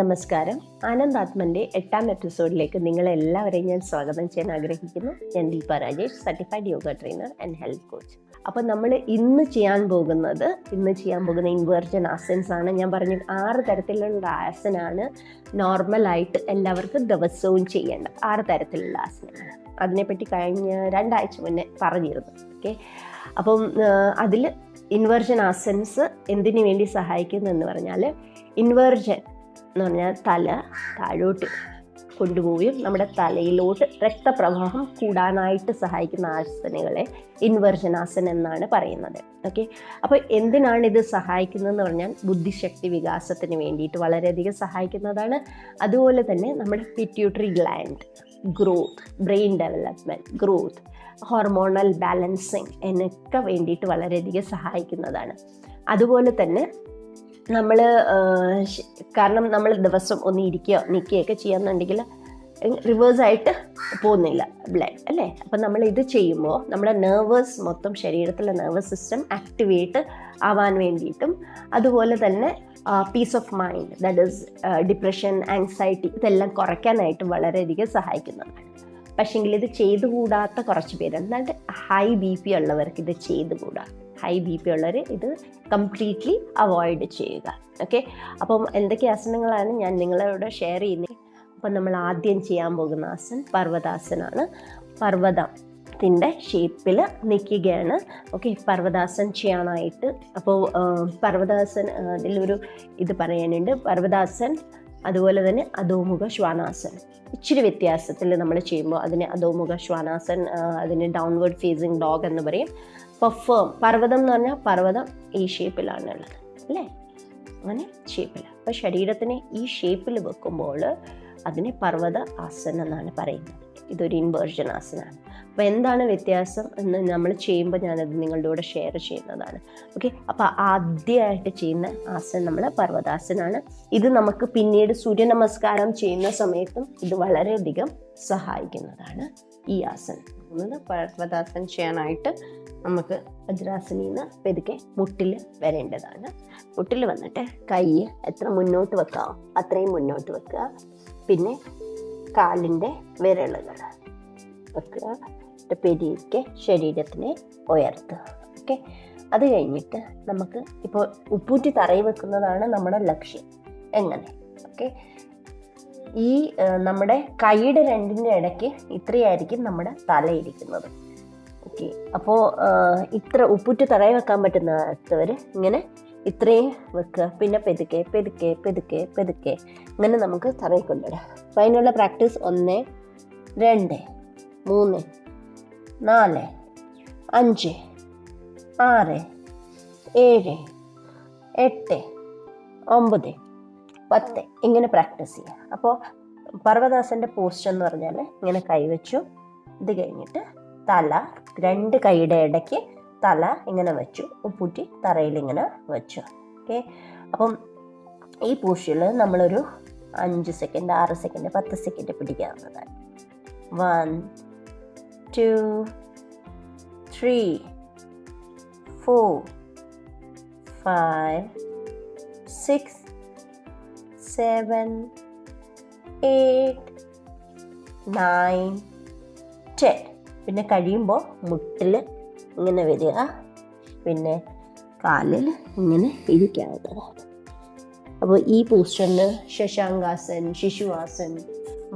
നമസ്കാരം. ആനന്ദാത്മന്റെ എട്ടാം എപ്പിസോഡിലേക്ക് നിങ്ങളെല്ലാവരെയും ഞാൻ സ്വാഗതം ചെയ്യാൻ ആഗ്രഹിക്കുന്നു. ഞാൻ Deepa Rajesh certified yoga trainer and health coach അപ്പം നമ്മൾ ഇന്ന് ചെയ്യാൻ പോകുന്നത് ഇന്ന് ചെയ്യാൻ പോകുന്ന ഇൻവേർജൻ ആസൻസ് ആണ്. ഞാൻ പറഞ്ഞു ആറ് തരത്തിലുള്ള ആസനാണ് നോർമലായിട്ട് എല്ലാവർക്കും ദിവസവും ചെയ്യേണ്ടത്. ആറ് തരത്തിലുള്ള ആസനമാണ് അതിനെപ്പറ്റി കഴിഞ്ഞ രണ്ടാഴ്ച മുന്നേ പറഞ്ഞിരുന്നു. ഓക്കെ അപ്പം അതിൽ ഇൻവേർഷൻ ആസൻസ് എന്തിനു വേണ്ടി സഹായിക്കുന്നു എന്ന് പറഞ്ഞാൽ ഇൻവേർജൻ എന്ന് പറഞ്ഞാൽ തല താഴോട്ട് കൊണ്ടുപോവുകയും നമ്മുടെ തലയിലോട്ട് രക്തപ്രവാഹം കൂടാനായിട്ട് സഹായിക്കുന്ന ആസനകളെ ആസന എന്നാണ് പറയുന്നത്. ഓക്കെ അപ്പോൾ എന്തിനാണ് ഇത് സഹായിക്കുന്നതെന്ന് പറഞ്ഞാൽ ബുദ്ധിശക്തി വികാസത്തിന് വേണ്ടിയിട്ട് വളരെയധികം സഹായിക്കുന്നതാണ്. അതുപോലെ തന്നെ നമ്മുടെ pituitary gland growth brain development growth hormonal balancing എന്നൊക്കെ വേണ്ടിയിട്ട് വളരെയധികം സഹായിക്കുന്നതാണ്. അതുപോലെ തന്നെ നമ്മൾ കാരണം നമ്മൾ ദിവസം ഒന്ന് ഇരിക്കുകയോ നിൽക്കുകയൊക്കെ ചെയ്യാന്നുണ്ടെങ്കിൽ റിവേഴ്സ് ആയിട്ട് പോകുന്നില്ല ബ്ലഡ് അല്ലേ? അപ്പം നമ്മൾ ഇത് ചെയ്യുമ്പോൾ നമ്മുടെ നെർവസ് മൊത്തം ശരീരത്തിലെ നെർവസ് സിസ്റ്റം ആക്ടിവേറ്റ് ആവാൻ വേണ്ടിയിട്ടും അതുപോലെ തന്നെ peace of mind that is depression anxiety ഇതെല്ലാം കുറയ്ക്കാനായിട്ട് വളരെയധികം സഹായിക്കുന്നതാണ് പക്ഷേങ്കിൽ ഇത് ചെയ്തുകൂടാത്ത കുറച്ച് പേര് എന്നാൽ ഹൈ ബി പി ഉള്ളവർക്ക് ഇത് ചെയ്തുകൂടാ. ഹൈ ബി പി ഉള്ളവർ ഇത് കംപ്ലീറ്റ്ലി അവോയ്ഡ് ചെയ്യുക. ഓക്കെ അപ്പം എന്തൊക്കെ ആസനങ്ങളാണ് ഞാൻ നിങ്ങളോട് ഷെയർ ചെയ്യുന്നത് അപ്പം നമ്മൾ ആദ്യം ചെയ്യാൻ പോകുന്ന ആസൻ പർവതാസനാണ്. പർവതത്തിന്റെ ഷേപ്പിൽ നിൽക്കുകയാണ്. ഓക്കെ പർവതാസൻ ചെയ്യാനായിട്ട് അപ്പോൾ പർവതാസൻ അതിലൊരു ഇത് പറയാനുണ്ട്. പർവതാസൻ അതുപോലെ തന്നെ അധോമുഖ ശ്വാനാസൻ. ഇച്ചിരി വ്യത്യാസത്തിൽ നമ്മൾ ചെയ്യുമ്പോൾ അതിന് അധോമുഖ ശ്വാനാസൻ അതിന് ഡൗൺവേർഡ് ഫേസിങ് ഡോഗ് എന്ന് പറയും. പഫേം പർവതം എന്ന് പറഞ്ഞാൽ പർവതം ഈ ഷേപ്പിലാണ് ഉള്ളത് അല്ലേ? അങ്ങനെ ഷേപ്പിലാണ് അപ്പോൾ ശരീരത്തിനെ ഈ ഷേപ്പിൽ വെക്കുമ്പോൾ അതിനെ പർവത ആസനം എന്നാണ് പറയുന്നത്. ഇതൊരു ഇൻവേർജൻ ആസനമാണ് അപ്പോൾ എന്താണ് വ്യത്യാസം എന്ന് നമ്മൾ ചെയ്യുമ്പോൾ ഞാനത് നിങ്ങളുടെ കൂടെ ഷെയർ ചെയ്യുന്നതാണ്. ഓക്കെ അപ്പോൾ ആദ്യമായിട്ട് ചെയ്യുന്ന ആസനം നമ്മൾ പർവതാസനാണ്. ഇത് നമുക്ക് പിന്നീട് സൂര്യ നമസ്കാരം ചെയ്യുന്ന സമയത്തും ഇത് വളരെയധികം സഹായിക്കുന്നതാണ്. ഈ ആസനം. പോകുന്നത് പർവതാസനം ചെയ്യാനായിട്ട് നമുക്ക് വജ്രാസനിൽ നിന്ന് പെതുക്കെ മുട്ടിൽ വരേണ്ടതാണ്. മുട്ടിൽ വന്നിട്ട് കൈ എത്ര മുന്നോട്ട് വെക്കാം? അത്രയും മുന്നോട്ട് വെക്കുക. പിന്നെ കാലിന്റെ വിരളുകൾ വെക്കുക. പെരിയൊക്കെ ശരീരത്തിനെ ഉയർത്തുക. ഓക്കെ? അത് കഴിഞ്ഞിട്ട് നമുക്ക് ഇപ്പോൾ ഉപ്പൂറ്റി തറയി വെക്കുന്നതാണ് നമ്മുടെ ലക്ഷ്യം. എങ്ങനെ? ഓക്കെ? ഈ നമ്മുടെ കൈയുടെ രണ്ടിന്റെ ഇടയ്ക്ക് ഇത്രയായിരിക്കും നമ്മുടെ തലയിരിക്കുന്നത്. ഓക്കെ. അപ്പോൾ ഇത്ര ഉപ്പുറ്റ് തറയെ വെക്കാൻ പറ്റുന്നവർ ഇങ്ങനെ ഇത്രയും വെക്കുക. പിന്നെ പെതുക്കെ പെതുക്കെ പെതുക്കെ പെതുക്കെ. ഇങ്ങനെ നമുക്ക് തറയിൽ കൊണ്ടിടാം അപ്പോൾ അതിനുള്ള പ്രാക്ടീസ് ഒന്ന് രണ്ട് മൂന്ന് നാല് അഞ്ച് ആറ് ഏഴ് എട്ട് ഒമ്പത്. പത്ത് ഇങ്ങനെ പ്രാക്ടീസ് ചെയ്യുക അപ്പോൾ പർവദാസന്റെ പോസ്റ്റ് എന്ന് പറഞ്ഞാൽ ഇങ്ങനെ കൈവച്ചു ഇത് കഴിഞ്ഞിട്ട് തല രണ്ട് കൈയുടെ ഇടയ്ക്ക് തല ഇങ്ങനെ വെച്ചു ഉപ്പൂറ്റി തറയിൽ ഇങ്ങനെ വെച്ചു. ഓക്കെ അപ്പം ഈ പോസ്റ്റിൽ നമ്മളൊരു അഞ്ച് സെക്കൻഡ് ആറ് സെക്കൻഡ് പത്ത് second പിടിക്കാവുന്നതാണ്. One two three four five six seven eight, nine, ten. പിന്നെ കഴിയുമ്പോൾ മുട്ടിൽ ഇങ്ങനെ വരിക. പിന്നെ കാലിൽ ഇങ്ങനെ ഇരിക്കാവുന്നതാണ് അപ്പോൾ ഈ പോസ്റ്ററിന് ശശാങ്കാസൻ ശിശുവാസൻ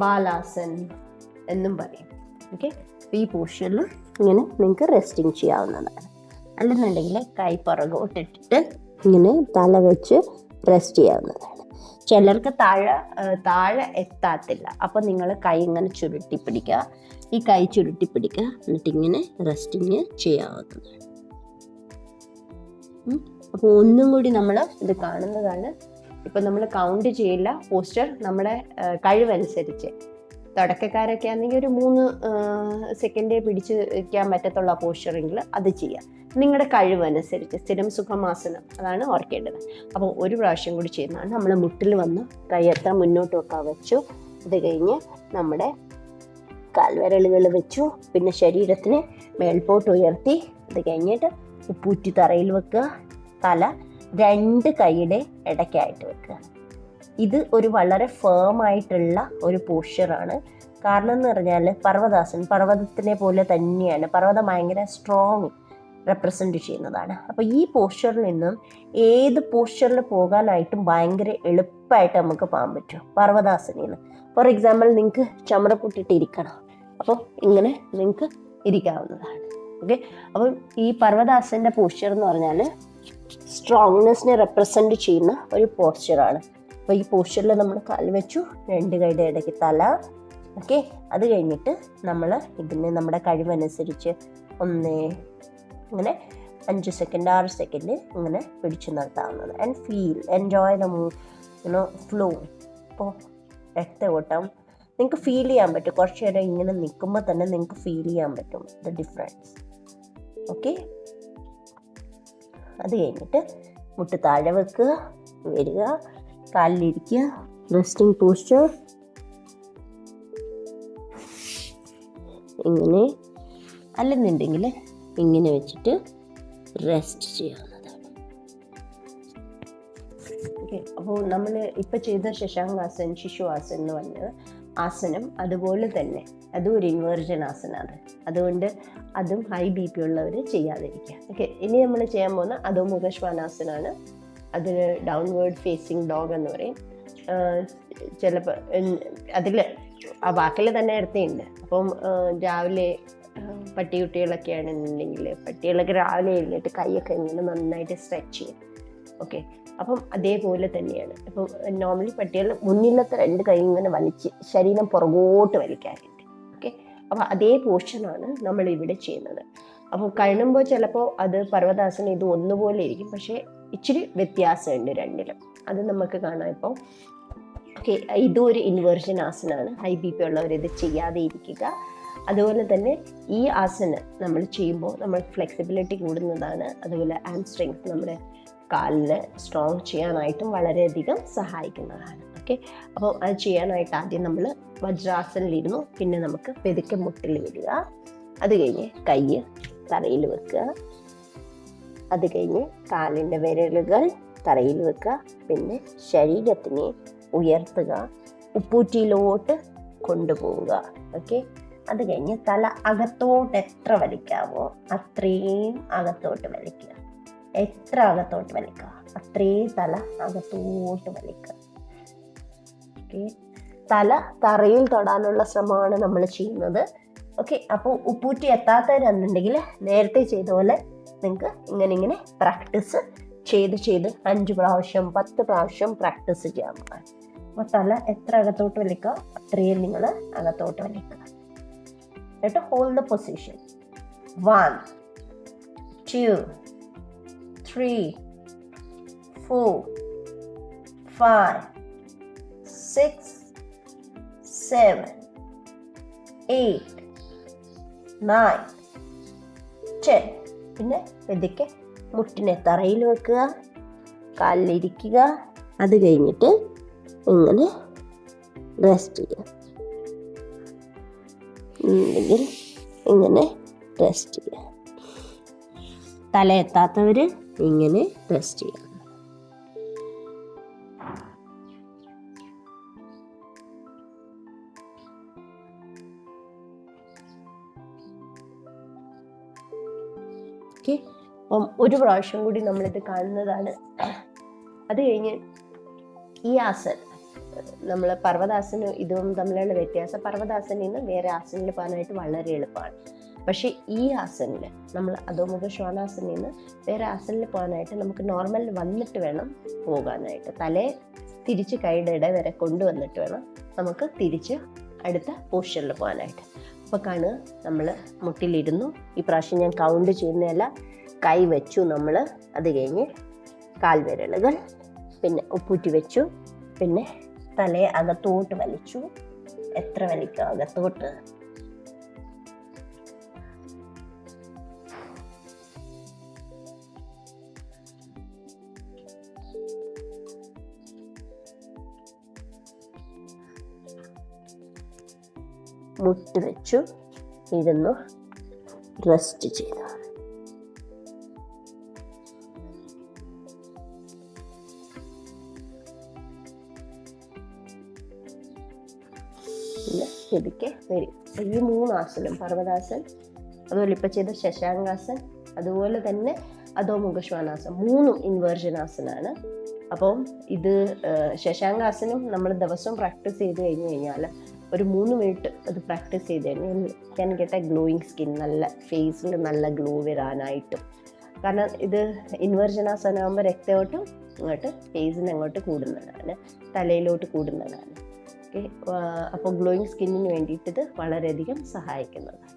ബാലാസൻ എന്നും പറയും. ഓക്കെ ഈ പോസ്റ്ററിൽ ഇങ്ങനെ നിങ്ങൾക്ക് റെസ്റ്റിംഗ് ചെയ്യാവുന്നതാണ്. അല്ലെന്നുണ്ടെങ്കിൽ കൈ പുറകോട്ടിട്ടിട്ട് ഇങ്ങനെ തല വെച്ച് റെസ്റ്റ് ചെയ്യാവുന്നതാണ്. ചിലർക്ക് താഴെ താഴെ എത്താത്തില്ല. അപ്പം നിങ്ങൾ കൈ ഇങ്ങനെ ചുരുട്ടി പിടിക്കുക. ഈ കൈ ചുരുട്ടി പിടിക്കുക. എന്നിട്ട് ഇങ്ങനെ റെസ്റ്റിങ് ചെയ്യാവുന്നതാണ്. അപ്പോൾ ഒന്നും കൂടി നമ്മൾ ഇത് കാണുന്നതാണ്. ഇപ്പം നമ്മൾ കൗണ്ട് ചെയ്യില്ല. പോസ്റ്റർ നമ്മുടെ കഴിവനുസരിച്ച്. തുടക്കക്കാരൊക്കെ ആണെങ്കിൽ ഒരു മൂന്ന് സെക്കൻഡേ പിടിച്ച് വയ്ക്കാൻ പറ്റത്തുള്ള പോസ്റ്ററെങ്കിൽ അത് ചെയ്യാം. നിങ്ങളുടെ കഴിവനുസരിച്ച് സ്ഥിരം സുഖമാസനം അതാണ് ഓർക്കേണ്ടത്. അപ്പോൾ ഒരു പ്രാവശ്യം കൂടി ചെയ്യുന്നതാണ്. നമ്മൾ മുട്ടിൽ വന്ന് കൈ എത്ര മുന്നോട്ട് വെക്കാൻ വെച്ചു. അത് കഴിഞ്ഞ് നമ്മുടെ കാൽവിരലുകൾ വെച്ചു. പിന്നെ ശരീരത്തിനെ മേൽപോട്ട് ഉയർത്തി. അത് കഴിഞ്ഞിട്ട് ഉപ്പൂറ്റി തറയിൽ വെക്കുക. തല രണ്ട് കൈയുടെ ഇടയ്ക്കായിട്ട് വെക്കുക. ഇത് ഒരു വളരെ ഫേം ആയിട്ടുള്ള ഒരു പോസ്ചറാണ് കാരണം എന്ന് പറഞ്ഞാൽ പർവതാസൻ പർവതത്തിനെ പോലെ തന്നെയാണ്. പർവതം ഭയങ്കര സ്ട്രോങ് റെപ്രസെന്റ് ചെയ്യുന്നതാണ്. അപ്പോൾ ഈ പോസ്ചറിൽ നിന്നും ഏത് പോസ്ചറിൽ പോകാനായിട്ടും ഭയങ്കര എളുപ്പമായിട്ട് നമുക്ക് പോകാൻ പറ്റും പർവതാസനയിൽ ഫോർ എക്സാമ്പിൾ നിങ്ങൾക്ക് ചമറപ്പൊട്ടിട്ട് ഇരിക്കണം അപ്പോൾ ഇങ്ങനെ നിങ്ങൾക്ക് ഇരിക്കാവുന്നതാണ്. ഓക്കെ അപ്പം ഈ പർവതാസന്റെ പോസ്ചർ എന്ന് പറഞ്ഞാൽ സ്ട്രോങ്നെസ്സിനെ റെപ്രസെന്റ് ചെയ്യുന്ന ഒരു പോസ്ചറാണ് അപ്പോൾ ഈ പോസ്ചറിൽ നമ്മൾ കാൽ വെച്ചു രണ്ട് കൈയുടെ ഇടയ്ക്ക് തല. ഓക്കെ അത് കഴിഞ്ഞിട്ട് നമ്മൾ ഇതിനെ നമ്മുടെ കഴിവനുസരിച്ച് ഒന്ന് ഇങ്ങനെ അഞ്ച് സെക്കൻഡ് ആറ് സെക്കൻഡ് ഇങ്ങനെ പിടിച്ചു നിർത്താവുന്നത് and feel enjoy the mood you know flow ഇപ്പോൾ രക്തഓട്ടം നിങ്ങൾക്ക് ഫീൽ ചെയ്യാൻ പറ്റും. കുറച്ച് നേരം ഇങ്ങനെ നിൽക്കുമ്പോൾ തന്നെ നിങ്ങൾക്ക് ഫീൽ ചെയ്യാൻ പറ്റും ദ ഡിഫറൻസ് ഓക്കെ അത് കഴിഞ്ഞിട്ട് മുട്ട് താഴെ വെക്കുക വരിക. കാലിലിരിക്കുക. റെസ്റ്റിംഗ് പോസ്ചർ ഇങ്ങനെ അല്ലെന്നുണ്ടെങ്കിൽ ഇങ്ങനെ വെച്ചിട്ട് റെസ്റ്റ് ചെയ്യാവുന്നതാണ് ഓക്കെ അപ്പോൾ നമ്മൾ ഇപ്പം ചെയ്ത ശശാങ്കാസൻ ശിശുവാസൻ എന്ന് പറഞ്ഞത് ആസനം അതുപോലെ തന്നെ. അതും ഒരു ഇൻവേർജൻ ആസനമാണ് അതുകൊണ്ട് അതും ഹൈ ബി പി ഉള്ളവർ ചെയ്യാതിരിക്കുക. ഓക്കെ ഇനി നമ്മൾ ചെയ്യാൻ പോകുന്ന അതോ ശ്വാനാസനാണ്. അതിന് ഡൗൺവേർഡ് ഫേസിങ് ഡോഗ് എന്ന് പറയും. ചിലപ്പോൾ അതിൽ ആ വാക്കിൽ തന്നെ എടുത്തുണ്ട് അപ്പം രാവിലെ പട്ടി പട്ടികുട്ടികളൊക്കെ ആണെന്നുണ്ടെങ്കിൽ പട്ടികളൊക്കെ രാവിലെ എഴുന്നേറ്റ് കൈയൊക്കെ ഇങ്ങനെ നന്നായിട്ട് സ്ട്രെച്ച് ചെയ്യും. ഓക്കെ അപ്പം അതേപോലെ തന്നെയാണ്. ഇപ്പം നോർമലി പട്ടികൾ മുന്നിലത്തെ രണ്ട് കൈ ഇങ്ങനെ വലിച്ച് ശരീരം പുറകോട്ട് വലിക്കാറുണ്ട്. ഓക്കെ അപ്പോൾ അതേ പോർഷനാണ് നമ്മൾ ഇവിടെ ചെയ്യുന്നത്. അപ്പോൾ കഴിയുമ്പോൾ ചിലപ്പോൾ അത് പർവതാസന ഇത് ഒന്നുപോലെ ഇരിക്കും. പക്ഷേ ഇച്ചിരി വ്യത്യാസമുണ്ട് രണ്ടിലും. അത് നമുക്ക് കാണാം ഇപ്പോൾ ഓക്കെ ഇതും ഒരു ഇൻവേർഷൻ ആസനാണ്. ഹൈ ബി പി ഉള്ളവർ ഇത് ചെയ്യാതെ ഇരിക്കുക. അതുപോലെ തന്നെ ഈ ആസന നമ്മൾ ചെയ്യുമ്പോൾ നമ്മൾ ഫ്ലെക്സിബിലിറ്റി കൂടുന്നതാണ്. അതുപോലെ ആം സ്ട്രെങ്ത് നമ്മുടെ കാലിന് സ്ട്രോങ് ചെയ്യാനായിട്ടും വളരെയധികം സഹായിക്കുന്നതാണ്. ഓക്കെ അപ്പോൾ അത് ചെയ്യാനായിട്ട് ആദ്യം നമ്മൾ വജ്രാസനിലിരുന്നു പിന്നെ നമുക്ക് പെതുക്കെ മുട്ടിൽ വിടുക അത് കഴിഞ്ഞ് കൈ തറയിൽ വെക്കുക. അത് കഴിഞ്ഞ് കാലിന്റെ വിരലുകൾ തറയിൽ വെക്കുക. പിന്നെ ശരീരത്തിനെ ഉയർത്തുക. ഉപ്പൂറ്റിയിലോട്ട് കൊണ്ടുപോവുക. ഓക്കെ? അത് കഴിഞ്ഞ് തല അകത്തോട്ട് എത്ര വലിക്കാവോ അത്രയും അകത്തോട്ട് വലിക്കുക. എത്ര അകത്തോട്ട് വലിക്കുക? അത്രയും തല അകത്തോട്ട് വലിക്കുക. ഓക്കെ? തല തറയിൽ തൊടാനുള്ള ശ്രമമാണ് നമ്മൾ ചെയ്യുന്നത്. ഓക്കെ അപ്പോൾ ഉപ്പൂറ്റി എത്താത്തവരെന്നുണ്ടെങ്കിൽ നേരത്തെ ചെയ്ത പോലെ നിങ്ങൾക്ക് ഇങ്ങനെ ഇങ്ങനെ പ്രാക്ടീസ് ചെയ്ത് ചെയ്ത് അഞ്ച് പ്രാവശ്യം പത്ത് പ്രാവശ്യം പ്രാക്ടീസ് ചെയ്യാൻ പോകാം അപ്പോൾ തല എത്ര അകത്തോട്ട് വലിക്കുക അത്രയും നിങ്ങൾ അകത്തോട്ട് വലിക്കുക. എന്നിട്ട് hold the position one two three four five six seven eight nine ten പിന്നെ പതുക്കെ മുട്ടിനെ തറയിൽ വെക്കുക കാലിലിരിക്കുക. അത് കഴിഞ്ഞിട്ട് ഇങ്ങനെ റെസ്റ്റ് ചെയ്യുക. ഇങ്ങനെ റെസ്റ്റ് ചെയ്യുക. തലയെത്താത്തവർ ഇങ്ങനെ റെസ്റ്റ് ചെയ്യുക. അപ്പം ഒരു പ്രാവശ്യം കൂടി നമ്മളിത് കാണുന്നതാണ്. അത് കഴിഞ്ഞ് ഈ ആസൻ നമ്മൾ പർവതാസനും ഇതും തമ്മിലുള്ള വ്യത്യാസം പർവതാസനിൽ നിന്ന് വേറെ ആസനിൽ പോകാനായിട്ട് വളരെ എളുപ്പമാണ്. പക്ഷേ ഈ ആസനിൽ നമ്മൾ അധോമുഖ ശ്വാനാസനിൽ നിന്ന് വേറെ ആസനിൽ പോകാനായിട്ട് നമുക്ക് നോർമൽ വന്നിട്ട് വേണം പോകാനായിട്ട്. തലേ തിരിച്ച് കൈയുടെ ഇട വരെ കൊണ്ടുവന്നിട്ട് വേണം നമുക്ക് തിരിച്ച് അടുത്ത പോസ്ചറിൽ പോകാനായിട്ട്. അപ്പോൾ കാണുക നമ്മൾ മുട്ടിലിരുന്നു ഈ പ്രാവശ്യം ഞാൻ കൗണ്ട് ചെയ്യുന്നതല്ല കൈ വെച്ചു നമ്മൾ അത് കഴിഞ്ഞ് കാൽവിരലുകൾ പിന്നെ ഉപ്പൂറ്റി വെച്ചു. പിന്നെ തലയെ അകത്തോട്ട് വലിച്ചു. എത്ര വലിക്കാം? അകത്തോട്ട്. മുട്ട് വെച്ചു ഇരുന്നു റെസ്റ്റ് ചെയ്തു. പതുക്കെ വരും. ഈ മൂന്നാസനം പർവതാസൻ അതുപോലെ ഇപ്പം ചെയ്ത ശശാങ്കാസൻ അതുപോലെ തന്നെ അതോ മുഖശ്വാനാസൻ മൂന്നും ഇൻവേർഷനാസനാണ് അപ്പം ഇത് ശശാങ്കാസനം നമ്മൾ ദിവസവും പ്രാക്ടീസ് ചെയ്ത് കഴിഞ്ഞു കഴിഞ്ഞാൽ ഒരു മൂന്ന് മിനിറ്റ് അത് പ്രാക്ടീസ് ചെയ്ത് കഴിഞ്ഞാൽ ഞാൻ കേട്ട ഗ്ലോയിങ് സ്കിൻ നല്ല ഫേസിൽ നല്ല ഗ്ലോ വരാനായിട്ടും. കാരണം ഇത് ഇൻവെർജനാസനം ആകുമ്പോൾ രക്തയോട്ടം ഇങ്ങോട്ട് ഫേസിന് അങ്ങോട്ട് കൂടുന്നതാണ് തലയിലോട്ട് കൂടുന്നതാണ്. ഓക്കെ അപ്പോൾ ഗ്ലോയിങ് സ്കിന്നിന് വേണ്ടിയിട്ട് ഇത് വളരെയധികം സഹായിക്കുന്നതാണ്